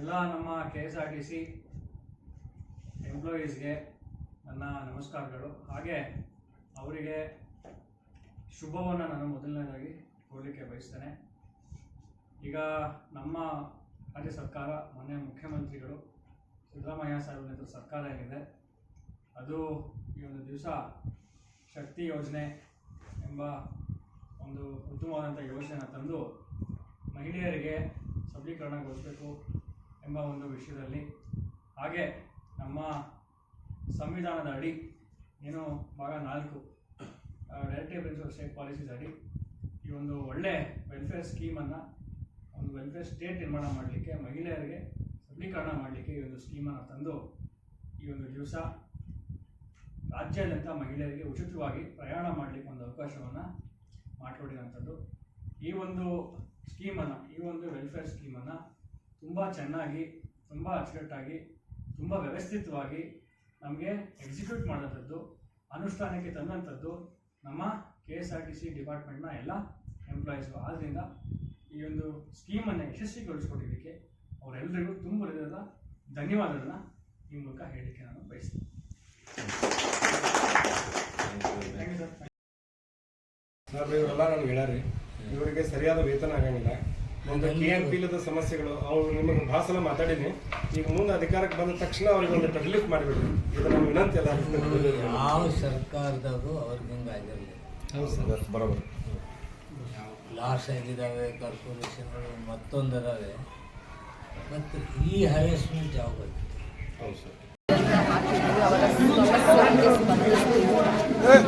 ಎಲ್ಲ ನಮ್ಮ K S R T C ಎಂಪ್ಲಾಯೀಸ್ಗೆ ನನ್ನ ನಮಸ್ಕಾರಗಳು. ಹಾಗೆ ಅವರಿಗೆ ಶುಭವನ್ನು ನಾನು ಮೊದಲನೇದಾಗಿ ಕೊಡಲಿಕ್ಕೆ ಬಯಸ್ತೇನೆ. ಈಗ ನಮ್ಮ ರಾಜ್ಯ ಸರ್ಕಾರ ಮೊನ್ನೆ ಮುಖ್ಯಮಂತ್ರಿಗಳು, ಸಿದ್ದರಾಮಯ್ಯ ಸಾಹೇಬ್ ನೇತೃತ್ವದ ಸರ್ಕಾರ ಏನಿದೆ, ಅದು ಈ ಒಂದು ದಿವಸ ಶಕ್ತಿ ಯೋಜನೆ ಎಂಬ ಒಂದು ಉತ್ತಮವಾದಂಥ ಯೋಜನೆಯನ್ನು ತಂದು ಮಹಿಳೆಯರಿಗೆ ಸಬಲೀಕರಣಗೊಳಿಸಬೇಕು. ಎಂಬ ಒಂದು ವಿಷಯದಲ್ಲಿ. ಹಾಗೆ ನಮ್ಮ ಸಂವಿಧಾನದ ಅಡಿ ಏನು ಭಾಗ ನಾಲ್ಕು ಡೈರೆಕ್ಟಿವ್ ಪ್ರಿನ್ಸಿಪಲ್ ಸ್ಟೇಟ್ ಪಾಲಿಸೀಸ್ ಅಡಿ ಈ ಒಂದು ಒಳ್ಳೆ ವೆಲ್ಫೇರ್ ಸ್ಕೀಮನ್ನು ಒಂದು ವೆಲ್ಫೇರ್ ಸ್ಟೇಟ್ ನಿರ್ಮಾಣ ಮಾಡಲಿಕ್ಕೆ, ಮಹಿಳೆಯರಿಗೆ ಸಬಲೀಕರಣ ಮಾಡಲಿಕ್ಕೆ ಈ ಒಂದು ಸ್ಕೀಮನ್ನು ತಂದು ಈ ಒಂದು ದಿವಸ ರಾಜ್ಯಾದ್ಯಂತ ಮಹಿಳೆಯರಿಗೆ ಉಚಿತವಾಗಿ ಪ್ರಯಾಣ ಮಾಡಲಿಕ್ಕೆ ಒಂದು ಅವಕಾಶವನ್ನು ಮಾಡಿಕೊಟ್ಟಿರುವಂಥದ್ದು ಈ ಒಂದು ಸ್ಕೀಮನ್ನು ಈ ಒಂದು ವೆಲ್ಫೇರ್ ಸ್ಕೀಮನ್ನು ತುಂಬ ಚೆನ್ನಾಗಿ, ತುಂಬ ಅಚ್ಚುಕಟ್ಟಾಗಿ ತುಂಬ ವ್ಯವಸ್ಥಿತವಾಗಿ ನಮಗೆ ಎಕ್ಸಿಕ್ಯೂಟ್ ಮಾಡೋಂಥದ್ದು ಅನುಷ್ಠಾನಕ್ಕೆ ತಂದಂಥದ್ದು ನಮ್ಮ K S R T C ಡಿಪಾರ್ಟ್ಮೆಂಟ್ನ ಎಲ್ಲ ಎಂಪ್ಲಾಯೀಸು ಆದ್ದರಿಂದ ಈ ಒಂದು ಸ್ಕೀಮನ್ನು ಯಶಸ್ವಿಗೊಳಿಸ್ಕೊಟ್ಟಿದ್ದಕ್ಕೆ ಅವರೆಲ್ಲರಿಗೂ ತುಂಬ ಹೃದಯದ ಧನ್ಯವಾದಗಳನ್ನ ಈ ಮೂಲಕ ಹೇಳಲಿಕ್ಕೆ ನಾನು ಬಯಸ್ತೀನಿ. ಸರ್ ಇವರೆಲ್ಲ ನನಗೆ ಹೇಳ್ಯಾರಿ ಇವರಿಗೆ ಸರಿಯಾದ ವೇತನ ಆಗಂಗಿಲ್ಲ. ಒಂದು ಕೆ ಸಮಸ್ಯೆಗಳು ಅವ್ರು ನಿಮಗೆ ಭಾಳ ಸಲ ಮಾತಾಡೀನಿ ಈಗ ಮುಂದೆ ಅಧಿಕಾರಕ್ಕೆ ಬಂದ ತಕ್ಷಣ ಅವ್ರಿಗೆ ಒಂದು ರಿಲೀಫ್ ಮಾಡಿಬಿಡ್ರಿ. ಇದು ನಮ್ಮ ವಿನಂತಿ ಅಲ್ಲ ಯಾವ ಸರ್ಕಾರದವರು ಅವ್ರಿಗೆ ಹಿಂಗೆ ಆಗಿರಲಿಲ್ಲ ಹೌದು ಸರ್. ಬರೋಬರ್. ಲಾಸ್ ಆಗಿದ್ದಾವೆ ಕಾರ್ಪೊರೇಷನ್ಗಳು ಮತ್ತೊಂದು ಅದಾವೆ ಮತ್ತು ಈ ಹರೇಸ್ಮೆಂಟ್ ಯಾವ ಬಗ್ಗೆ ಹೌದು ಸರ್.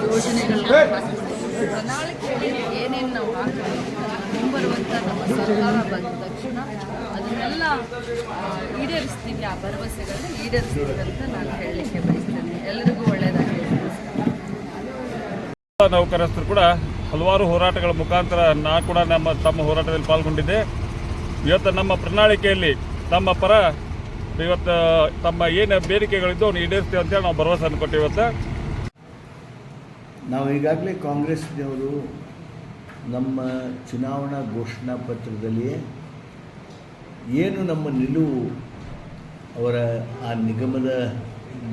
ಯೋಜನೆಗಳನ್ನ ಸರ್ಕಾರ ಬಂದ ತಕ್ಷಣ ಅದನ್ನೆಲ್ಲ ಈಡೇರಿಸ್ತೀವಿ ಆ ಭರವಸೆಗಳನ್ನ ಈಡೇರಿಸ್ತೀವಿ ಅಂತ ನಾನು ಹೇಳಲಿಕ್ಕೆ ಬಯಸ್ತೇನೆ. ಎಲ್ಲರಿಗೂ ಒಳ್ಳೆಯದಾಗಲಿ ನೌಕರಸ್ಥರು ಕೂಡ ಹಲವಾರು ಹೋರಾಟಗಳ ಮುಖಾಂತರ ನಾ ಕೂಡ ನಮ್ಮ ತಮ್ಮ ಹೋರಾಟದಲ್ಲಿ ಪಾಲ್ಗೊಂಡಿದ್ದೆ. ಇವತ್ತು ನಮ್ಮ ಪ್ರಣಾಳಿಕೆಯಲ್ಲಿ ತಮ್ಮ ಪರ ಇವತ್ತು ತಮ್ಮ ಏನು ಬೇಡಿಕೆಗಳಿದ್ದು ಅವ್ನು ಈಡೇರಿಸ್ತೇವೆ ಅಂತೇಳಿ ನಾವು ಭರವಸೆಯನ್ನು ಕೊಟ್ಟಿವತ್ತು ಇವತ್ತು. ನಾವು ಈಗಾಗಲೇ ಕಾಂಗ್ರೆಸ್ನವರು ನಮ್ಮ ಚುನಾವಣಾ ಘೋಷಣಾ ಪತ್ರದಲ್ಲಿಯೇ ಏನು ನಮ್ಮ ನಿಲುವು ಅವರ ಆ ನಿಗಮದ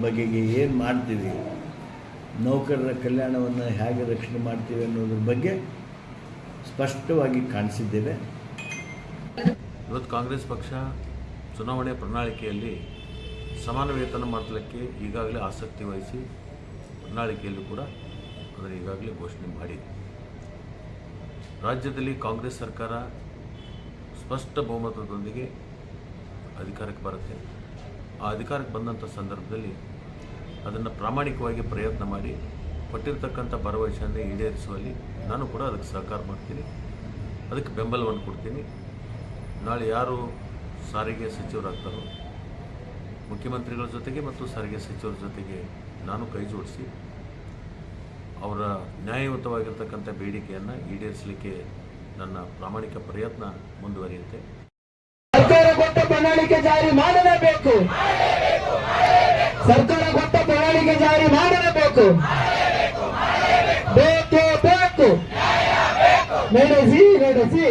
ಬಗೆಗೆ ಏನು ಮಾಡ್ತೀವಿ? ನೌಕರರ ಕಲ್ಯಾಣವನ್ನು ಹೇಗೆ ರಕ್ಷಣೆ ಮಾಡ್ತೀವಿ ಅನ್ನೋದ್ರ ಬಗ್ಗೆ ಸ್ಪಷ್ಟವಾಗಿ ಕಾಣಿಸಿದ್ದೇವೆ. ಇವತ್ತು ಕಾಂಗ್ರೆಸ್ ಪಕ್ಷ ಚುನಾವಣೆ ಪ್ರಣಾಳಿಕೆಯಲ್ಲಿ ಸಮಾನ ವೇತನ ಮಾಡಲಿಕ್ಕೆ ಈಗಾಗಲೇ ಆಸಕ್ತಿ ವಹಿಸಿ ಪ್ರಣಾಳಿಕೆಯಲ್ಲೂ ಕೂಡ ಅದನ್ನು ಈಗಾಗಲೇ ಘೋಷಣೆ ಮಾಡಿದೆ. ರಾಜ್ಯದಲ್ಲಿ ಕಾಂಗ್ರೆಸ್ ಸರ್ಕಾರ ಸ್ಪಷ್ಟ ಬಹುಮತದೊಂದಿಗೆ ಅಧಿಕಾರಕ್ಕೆ ಬರುತ್ತೆ. ಆ ಅಧಿಕಾರಕ್ಕೆ ಬಂದಂಥ ಸಂದರ್ಭದಲ್ಲಿ ಅದನ್ನು ಪ್ರಾಮಾಣಿಕವಾಗಿ ಪ್ರಯತ್ನ ಮಾಡಿ, ಕೊಟ್ಟಿರ್ತಕ್ಕಂಥ ಭರವಸೆಯನ್ನು ಈಡೇರಿಸುವಲ್ಲಿ ನಾನು ಕೂಡ ಅದಕ್ಕೆ ಸಹಕಾರ ಮಾಡ್ತೀನಿ. ಅದಕ್ಕೆ ಬೆಂಬಲವನ್ನು ಕೊಡ್ತೀನಿ. ನಾಳೆ ಯಾರು ಸಾರಿಗೆ ಸಚಿವರಾಗ್ತಾರೋ, ಮುಖ್ಯಮಂತ್ರಿಗಳ ಜೊತೆಗೆ ಮತ್ತು ಸಾರಿಗೆ ಸಚಿವರ ಜೊತೆಗೆ ನಾನು ಕೈ ಜೋಡಿಸಿ ಅವರ ನ್ಯಾಯಯುತವಾಗಿರ್ತಕ್ಕಂಥ ಬೇಡಿಕೆಯನ್ನು ಈಡೇರಿಸಲಿಕ್ಕೆ ನನ್ನ ಪ್ರಾಮಾಣಿಕ ಪ್ರಯತ್ನ ಮುಂದುವರಿಯುತ್ತೆ. ಸರ್ಕಾರ ಕೊಟ್ಟ ಪ್ರಣಾಳಿಕೆ ಜಾರಿ ಮಾಡಲೇಬೇಕು. ಸರ್ಕಾರ ಕೊಟ್ಟ ಪ್ರಣಾಳಿಕೆ ಜಾರಿ ಮಾಡಲೇಬೇಕು. ಬೇಕು ಬೇಕು. ನಡೆಸಿ ನಡೆಸಿ.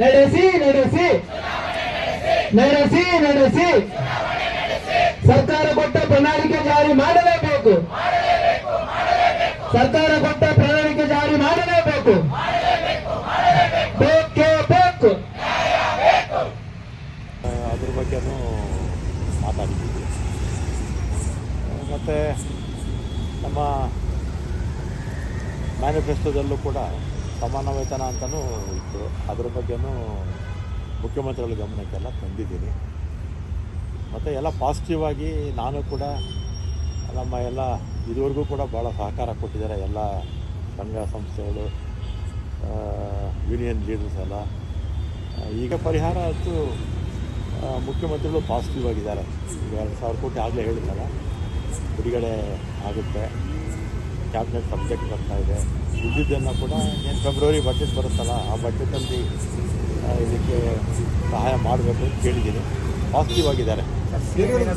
ನಡೆಸಿ ನಡೆಸಿ. ನಡೆಸಿ ನಡೆಸಿ. ಸರ್ಕಾರ ಕೊಟ್ಟ ಪ್ರಣಾಳಿಕೆ ಜಾರಿ ಮಾಡಲೇಬೇಕು. ಸರ್ಕಾರ ಕೊಟ್ಟ ಪ್ರಣಾಳಿಕೆ ಜಾರಿ ಮಾಡಲೇಬೇಕು. ಬೇಕೇ ಬೇಕು. ಅದ್ರ ಬಗ್ಗೆನೂ ಮಾತಾಡಿದ್ದೀವಿ ಮತ್ತು ನಮ್ಮ ಮ್ಯಾನಿಫೆಸ್ಟೋದಲ್ಲೂ ಕೂಡ ಸಮಾನ ವೇತನ ಅಂತಲೂ ಇತ್ತು. ಅದ್ರ ಬಗ್ಗೆನೂ ಮುಖ್ಯಮಂತ್ರಿಗಳ ಗಮನಕ್ಕೆಲ್ಲ ತಂದಿದ್ದೀನಿ. ಮತ್ತು ಎಲ್ಲ ಪಾಸಿಟಿವ್ ಆಗಿ ನಾನು ಕೂಡ ನಮ್ಮ ಎಲ್ಲ ಇದುವರೆಗೂ ಕೂಡ ಭಾಳ ಸಹಕಾರ ಕೊಟ್ಟಿದ್ದಾರೆ ಎಲ್ಲ ಸಂಘ ಸಂಸ್ಥೆಗಳು ಯೂನಿಯನ್ ಲೀಡರ್ಸ್ ಎಲ್ಲ. ಈಗ ಪರಿಹಾರ ಅಂತೂ ಮುಖ್ಯಮಂತ್ರಿಗಳು ಪಾಸಿಟಿವ್ ಆಗಿದ್ದಾರೆ. ಈಗ ಎರಡು ಸಾವಿರ ಕೋಟಿ ಆಗಲೇ ಹೇಳಿದ್ದಾರೆ ಬಿಡುಗಡೆ ಆಗುತ್ತೆ. ಕ್ಯಾಬಿನೆಟ್ ಸಬ್ಜೆಕ್ಟ್ ಬರ್ತಾ ಇದೆ. ಉಳಿದಿದ್ದನ್ನು ಕೂಡ ಏನು ಫೆಬ್ರವರಿ ಬಜೆಟ್ ಬರುತ್ತಲ್ಲ, ಆ ಬಜೆಟಲ್ಲಿ ಇದಕ್ಕೆ ಸಹಾಯ ಮಾಡಬೇಕು ಅಂತ ಕೇಳಿದ್ದೀನಿ. ಪಾಸಿಟಿವ್ ಆಗಿದ್ದಾರೆ.